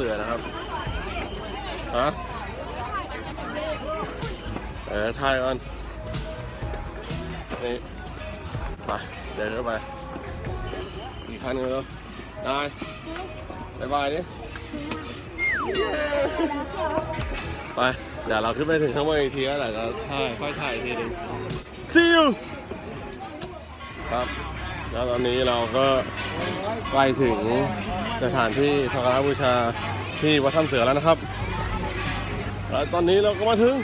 เสือนะครับฮะเออถ่ายก่อนนี่ไปเดินเข้าไปอีกคันหนึงแล้วได้บายบายดิไป เดี๋ยวเราขึ้นไปถึงข้างบนอีกทีแล้วเดี๋ยวจะถ่ายค่อยถ่ายอีกทีหนึง see you ครับแล้วตอนนี้เราก็ใกล้ถึงสถานที่สักการะบูชา ที่วัดถ้ำเสือแล้วนะครับแล้วตอนนี้เราก็มาถึง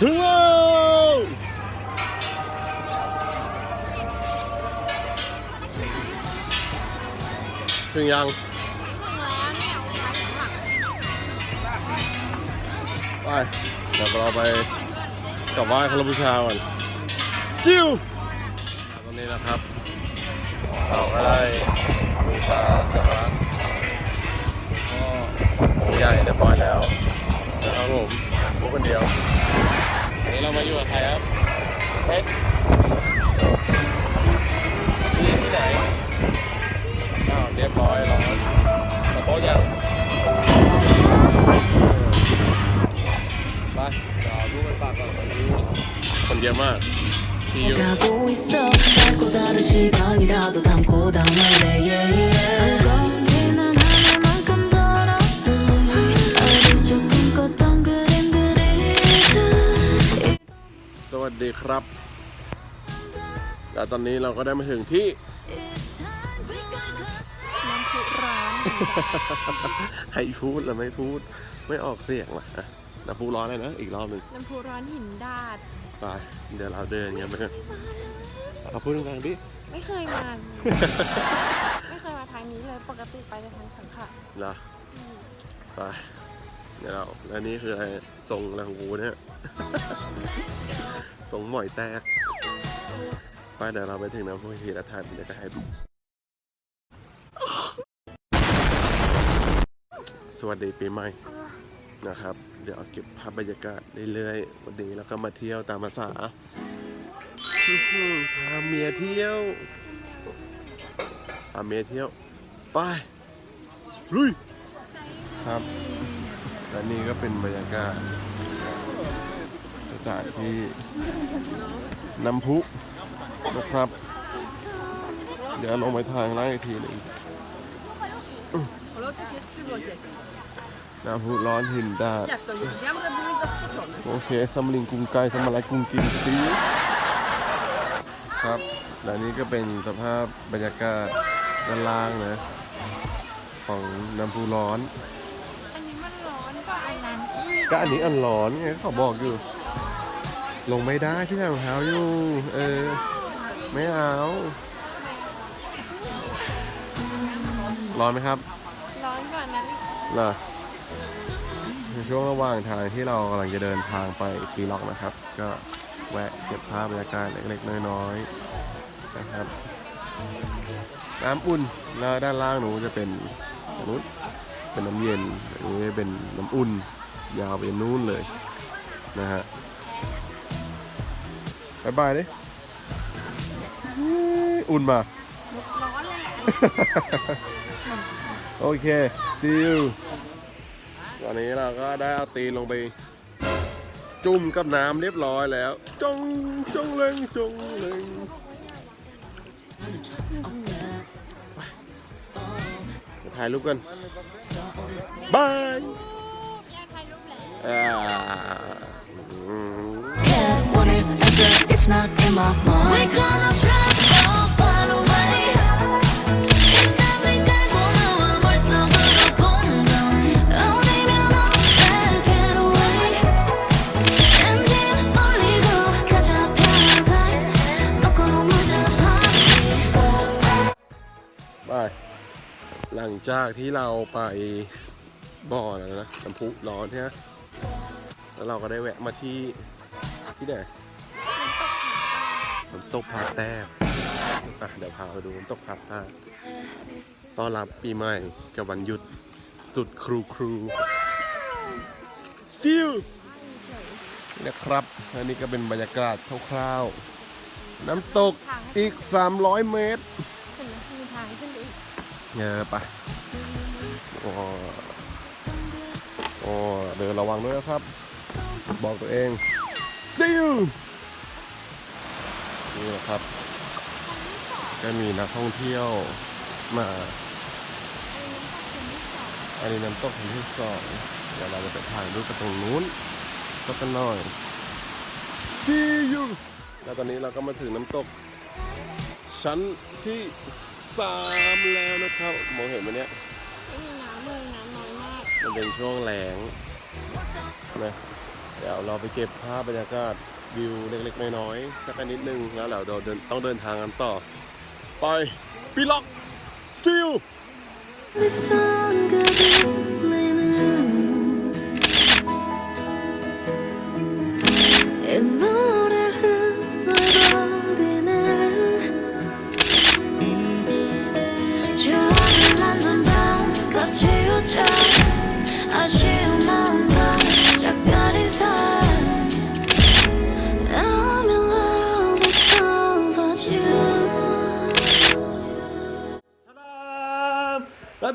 ถึงแล้วถึงยังไปเดี๋ยวเราไปกลับไหว้คารบูชาก่อนจิ้วตอนนี้นะครับเราก็ได้บูชาสักการะก็ องค์ใหญ่เรียบร้อยแล้วนะครับผมผู้คนเดียววันนี้เรามาอยู่กับใครครับเพชรที่ที่ไหนอ้าวเรียบร้อยแล้วมาโต๊ะยัง ไปเดี๋ยวรูปไปฝากก่อนวันนี้คนเยอะมาก ที่อยู่ 가고 있어 짧고 다른 시간이라도 담고 담을래 yeah, yeah. สวัสดีครับ แล้วตอนนี้เราก็ได้มาถึงที่ It's time to go น้ำพุร้อนให้พูดแล้วไม่พูด ไม่ออกเสียงว่ะอะน้ำพุร้อนเลยนะ อีกรอบหนึ่งน้ำพุร้อนหินดาดไปเดี๋ยวเราเดินกันไปเอาพูดดังๆดิ ไม่เคยมา ไม่เคยมาทางนี้เลยปกติไปแต่ทางสังขะเหรอไป เดี๋ยวเราแล้วนี่คืออะไรทรงอะไรของกูเนี่ยทรงหมอยแตกไปเดี๋ยวเราไปถึงน้ำพุทีละทานเดี๋ยวจะให้ดูสวัสดีปีใหม่นะครับ เดี๋ยวเก็บภาพบรรยากาศเรื่อยๆวันนี้แล้วก็มาเที่ยวตามภาษาอื้อหือพาเมียเที่ยวพาเมียเที่ยว ไป ลุย ครับ และนี่ก็เป็นบรรยากาศสถานที่น้ำพุนะครับ เดี๋ยวลงไปทางล่างอีกทีหนึ่งน้ำพุร้อนหินดาดโอเคสำลิงกรุงไกลสำอะไรกรุงกินซีครับ และนี่ก็เป็นสภาพบรรยากาศด้านล่างนะ ของน้ำพุร้อน อันนี้มันร้อนกว่าอันนั้นอี กก็อันนี้อันร้อนไงเขาบอกอยู่ ลงไม่ได้ที่ใส่รองเท้าอยู่ เออ ไม่เอา ร้อนไหมครับ ร้อนกว่านั้นอีกเหรอในช่วงระหว่างทางที่เรากำลังจะเดินทางไปปีล็อกนะครับ ก็แวะเก็บภาพบรรยากาศเล็กๆ น้อยๆนะครับ น้ำอุ่นแล้วด้านล่างหนูจะเป็นนู้นเป็นน้ำเย็นอันนี้เป็นน้ำอุ่น ยาวไปนู้นเลยนะฮะบายบายดิอุ่นมา ร้อนเลยแหละโอเค see you ตอนนี้เราก็ได้เอาตีนลงไป จุ่มกับน้ำเรียบร้อยแล้ว จง จงเล็งจงเล็งไปถ่ายรูปกันบาย it's not in my We're mind gonna try to find a way 일상을 깔고 나와 벌써 그거 공감 어디면 어때 get away 엔진 올리고 가자 paradise 먹고 무자 party ไปหลังจากที่เราไปบ่อแล้วนะน้ำพุร้อนใช่ไหม แล้วเราก็ได้แวะมาที่ที่ไหนน้ำตกผาแต้มอะเดี๋ยวพาไปดูน้ำตกผาแต้มต้อนรับปีใหม่กับวันหยุดสุดครูครูซิวนะครับอันนี้ก็เป็นบรรยากาศคร่าวๆ น้ำตกอีก 300 เมตรถึงมีทางทเงยไปโอ้โอ้เดินระวังด้วยนะครับ บอกตัวเองซิลนี่นะครับ ก็มีนักท่องเที่ยวมา อันนี้น้ำตกแห่งที่สองเดี๋ยวเราจะไปถ่ายรูปกันตรงนู้นก็กันหน่อย See you แล้วตอนนี้เราก็มาถึงน้ำตก ชั้นที่สามแล้วนะครับมองเห็นไหมเนี่ยไม่มีน้ำเลยน้ำน้อยมาก มันเป็นช่วงแหลงนะ เดี๋ยวเราไปเก็บภาพบรรยากาศวิวเล็กๆน้อยๆสักนิดนึงแล้วเราเดินต้องเดินทางกันต่อ ไปปีล็อกซิล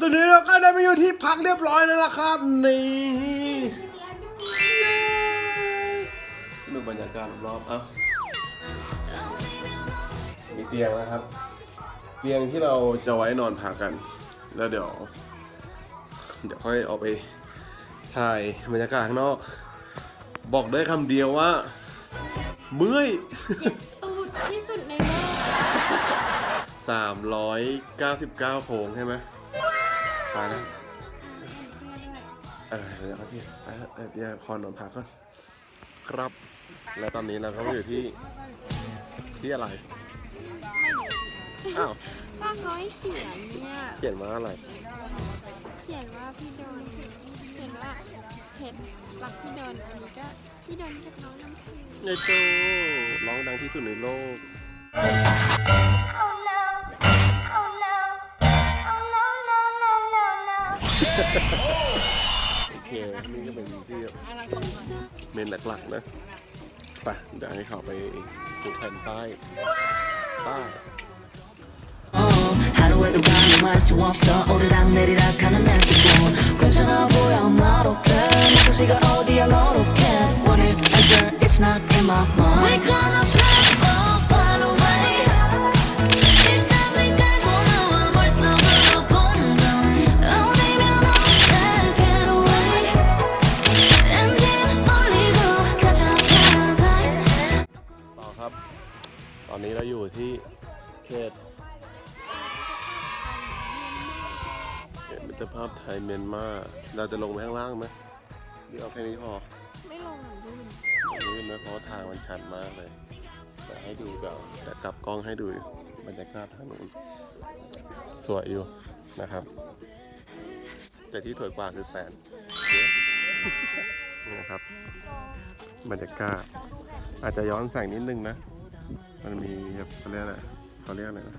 ตอนนี้เราก็ได้มาอยู่ที่พักเรียบร้อยแล้วล่ะครับนี่ดูบรรยากาศรอบๆเอ้ามีเตียงนะครับ เตียงที่เราจะไว้นอนพักกัน แล้วเดี๋ยว เดี๋ยวค่อยออกไปถ่ายบรรยากาศข้างนอก บอกได้คำเดียวว่า เมื่อยตูดที่สุดในโลก399 โค้งใช่ไหม ไปแล้วเออเดี๋ยวครับพี่ไปแล้วเดี๋ยวคอนนอนพักก่อนครับ แล้วตอนนี้เราก็มาอยู่ที่ที่อะไรอ้าวถ้าเขาให้เขียนเนี่ย เขียนมาอะไร เขียนว่าพี่โดนเขียนว่าเพชรรักพี่โดนอันนี้ก็พี่โดนกับน้องน้ำพึ่งในโตร้องดังที่สุดในโลก โอเค นี่ก็เป็นที่เมนหลักๆนะไปเดี๋ยวให้เขาไปดูแผ่นป้ายป้าย 어, 하루에도 가늠할 수 없어 오르락 내리락 하는 내 기분 괜찮아 보여 I'm not okay 목소리가 어디야 너 ยเมียนมาเราจะลงไปข้างล่างไหมหรือเอาแค่นี้พอไม่ลงหมือนดูนลื่นนะเพราะทางมันชันมากเลยแต่ให้ดูเดี๋ยวแต่กลับกล้องให้ดูบรรยากาศทางนู้นสวยอยู่นะครับ แต่ที่สวยกว่าคือแฟนนี่นะครับ บรรยากาศอาจจะย้อนแสงนิดนึงนะ มันมีเขาเรียกอะไรเขาเรียกอะไรนะ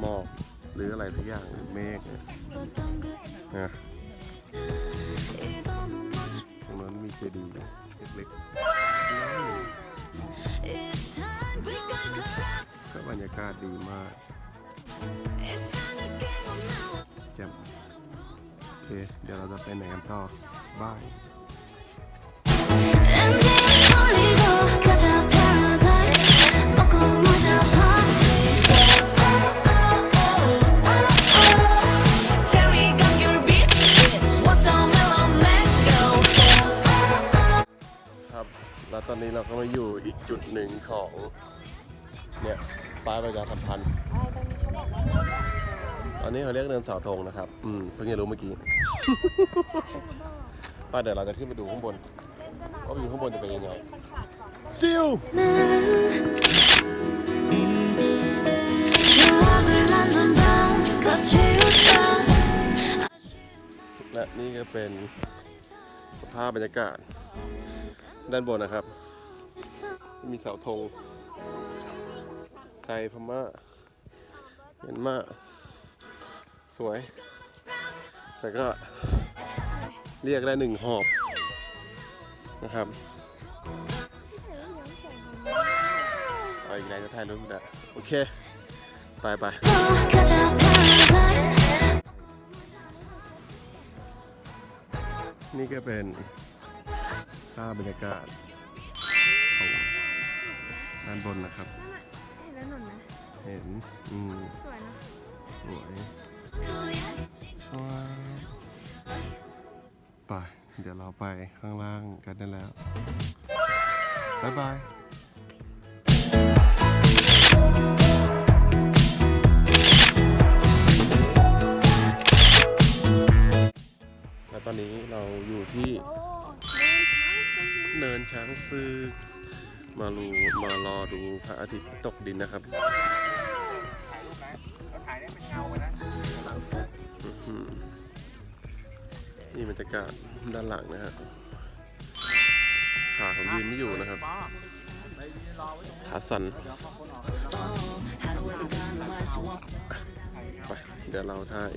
หมอก หรืออะไรทุกอย่างหรือเมฆเนะตรงนั้นมีเจดีย์เล็กๆก็บรรยากาศดีมากแจ่มโอเคเดี๋ยวเราจะไปไหนกันต่อบาย ตอนนี้เราก็มาอยู่อีกจุดหนึ่งของเนี่ยป้ายประชาสัมพันธ์ ตอนนี้เขาเรียกเนินเสาธงนะครับ อืมเพิ่งจะรู้เมื่อกี้ ป้าเดี๋ยวเราจะขึ้นไปดูข้างบนว่าอยู่ข้างบนจะเป็นยังไงซิลและนี่ก็เป็นสภาพบรรยากาศ ด้านบนนะครับ มีเสาธง ไทยพม่าเมียนมาสวย แต่ก็เรียกได้หนึ่งหอบนะครับอาอีกแล้วจะถ่ายรูปนะโอเค ไปไปนี่ก็เป็น ภาพบรรยากาศของด้านบนนะครับเห็นแล้วหนุนนะ เห็นอืมสวยนะสวยว้าวไปเดี๋ยวเราไปข้างล่างกันได้แล้วบ๊ายบายแล้วตอนนี้เราอยู่ที่ โอ้เล่นช้างสิ เนินช้างซือมาลูมารอดูพระอาทิตย์ตกดินนะครับอื้อหือนี่บรรยากาศด้านหลังนะฮะขาผมยืนไม่อยู่นะครับ ขาสั่นไปเดี๋ยวเราถ่าย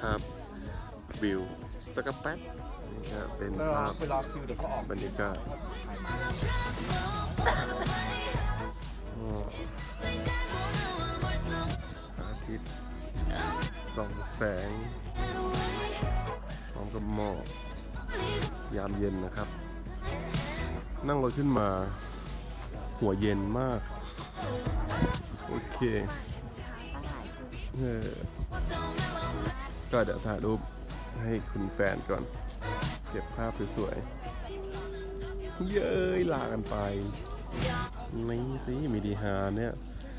ภาพวิวสักแป๊บ นี่ก็เป็นภาพบรรยากาศอ๋อพระอาทิตย์ส่องแสงพร้อมกับหมอกยามเย็นนะครับ นั่งรถขึ้นมา หัวเย็นมาก โอเคเออก็เดี๋ยวถ่ายรูปให้คุณแฟนก่อน เก็บภาพสวยๆ เย้ยลากันไปนี่สิมีดีฮาเนี่ย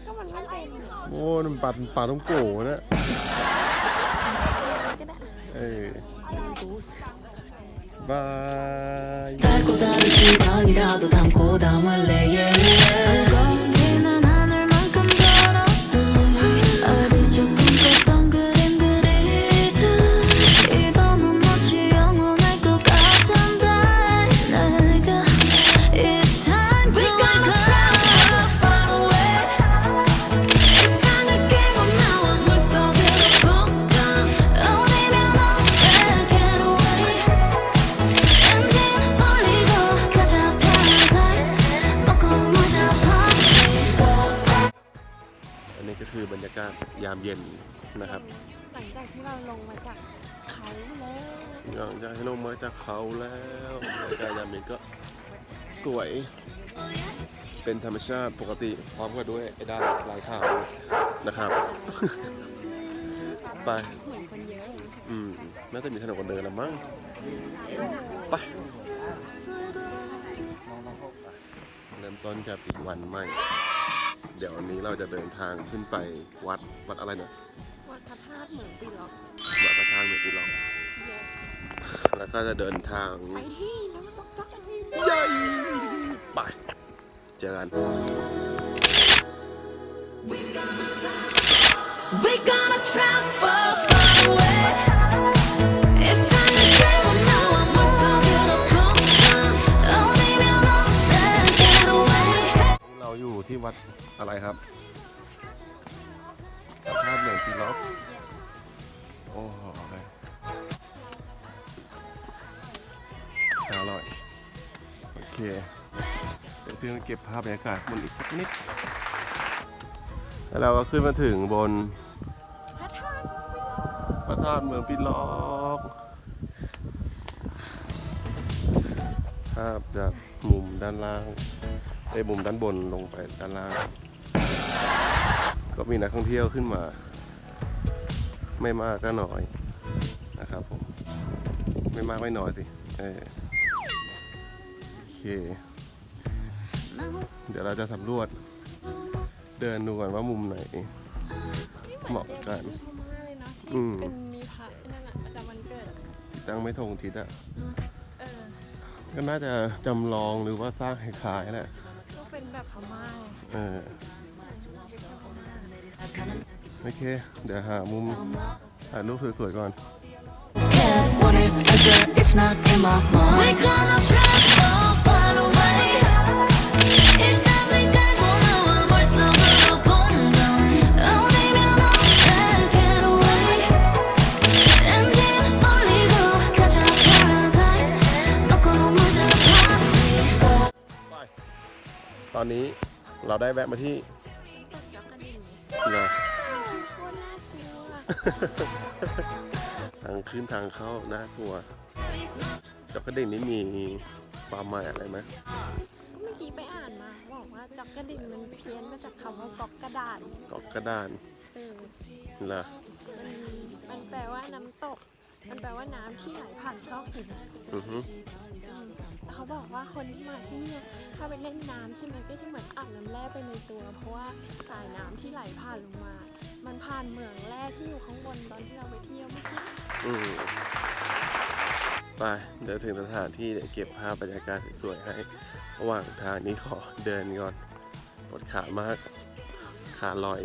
ก็มันไม่เป็นเหรอโอ้นั่นปลาปลาต้องโกะนะก็ได้เออบาย นนี้ก็คือบรรยากาศยามเย็นนะครับ หลังจากที่เราลงมาจากเขาแล้วหลังจากที่ลงมาจากเขาแล้วบรรยากาศยามเย็นก็สวยเป็นธรรมชาติปกติพร้อมกับด้วยไอ้ด้านลายขาวนะครับ ไปเหมือนคนเยอะเลยอืมน่าจะมีถนนคนเดินละมั้งไปเริ่มต้นกับอีกวันใหม่ เดี๋ยววันนี้เราจะเดินทางขึ้นไปวัดวัดอะไรเนี่ยวัดพระธาตุเหมือนปีล็อก วัดพระธาตุเมืองปีรอง yes แล้วก็จะเดินทางไปที่น้ำตกตักที่ใหญ่ไปเจอกัน We gonna travel อะไรครับพระธาตุเมืองปีล็อกโอ้โหอร่อย โอเค เดี๋ยวพี่ต้องเก็บภาพบรรยากาศบนอีกสักนิด แล้วเราก็ขึ้นมาถึงบนพระธาตุเมืองปีล็อกภาพจากมุมด้านล่างไอ้มุมด้านบนลงไปด้านล่าง ก็มีนักท่องเที่ยวขึ้นมา ไม่มากก็น้อยนะครับผม ไม่มากไม่น้อยสิเออโอเค เดี๋ยวเราจะสำรวจ เดินดูก่อนว่ามุมไหน เหมาะกันมากเลยเนาะอืมเป็นมีพระนั่นน่ะประจำวันเกิดอะที่ตั้งไม่ทงทิศอะเออก็น่าจะจำลองหรือว่าสร้างคล้ายๆแหละก็เป็นแบบพม่าไงเออ โอเค เดี๋ยวหามุมถ่ายรูปสวยๆก่อน it's not in my mind. We're gonna travel far away. It's not like that one more solo bomb. Only me know that get away. And then only go catch a paradise. มาก็มุ่งจะ party. ตอนนี้เราได้แวะมาที่เหรอ ทางขึ้นทางเข้าน่ากลัวจอกกระดิ่งนี่มีความหมายอะไรไหมเมื่อกี้ไปอ่านมาบอกว่าจอกกระดิ่งมันเพี้ยนมาจากคำว่ากอกกระดาษกอกกระดานเออเหรอมันมันแปลว่าน้ำตก มันแปลว่าน้ำที่ไหลผ่านซอกหินอือฮึเขาบอกว่าคนที่มาที่เนี่ยถ้าไปเล่นน้ำใช่ไหมก็จะเหมือนอาบน้ำแร่ไปในตัว เพราะว่าสายน้ำที่ไหลผ่านลงมา มันผ่านเหมืองแร่ที่อยู่ข้างบนตอนที่เราไปเที่ยวเมื่อกี้อืมไปเดี๋ยวถึงสถานที่เดี๋ยวเก็บภาพบรรยากาศสวยๆให้ ระหว่างทางนี้ขอเดินก่อนปวดขามาก ขาลอย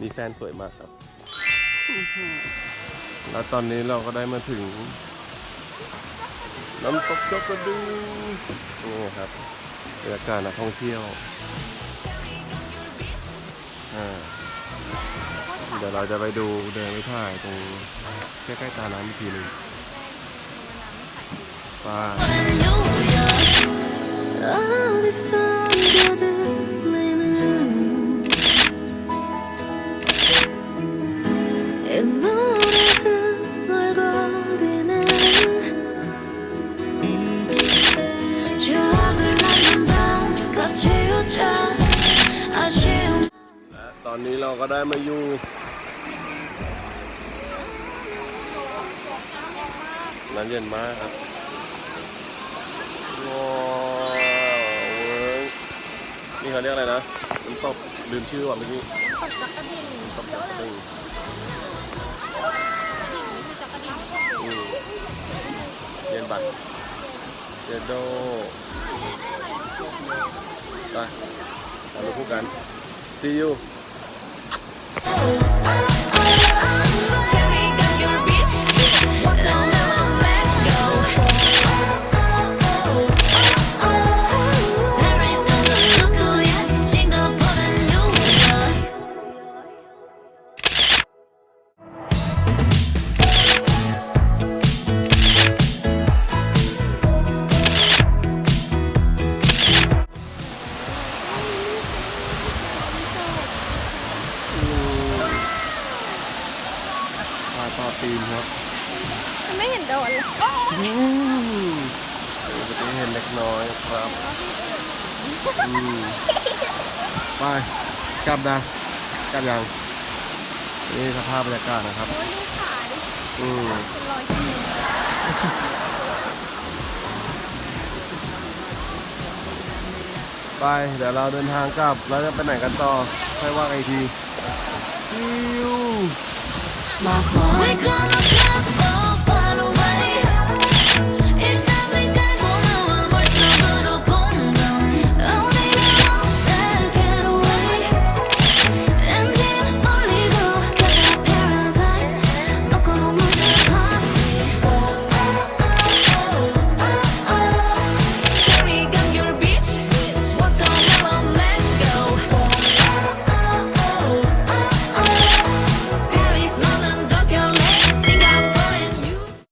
นี่แฟนสวยมากครับ แล้วตอนนี้เราก็ได้มาถึง น้ำตกจอกกระดูนี่ครับบรรยากาศนักท่องเที่ยว เดี๋ยวเราจะไปดูเดินไปถ่ายตรงใกล้ๆตาล้านทีหนึ่งว่าล ก็ได้มาอยู่น้ำเย็นมากครับว้าวเวิร์กนี่เขาเรียกอะไรนะน้ำตกลืมชื่อว่ะเมื่อกี้ตกจอกระดิ่งน้ำตกจอกกระดิ่งนี่คือจอกกระดิ่งอืมเย็นบัตรเจโดไปเราดูคู่กัน see you Oh. กลับนะกลับยังนี่สภาพบรรยากาศนะครับ โอ้ยดูขาดิอืมเป็นรอยขีดไปเดี๋ยวเราเดินทางกลับแล้วจะไปไหนกันต่อค่อยว่ากันอีกทีซิว We're gonna travel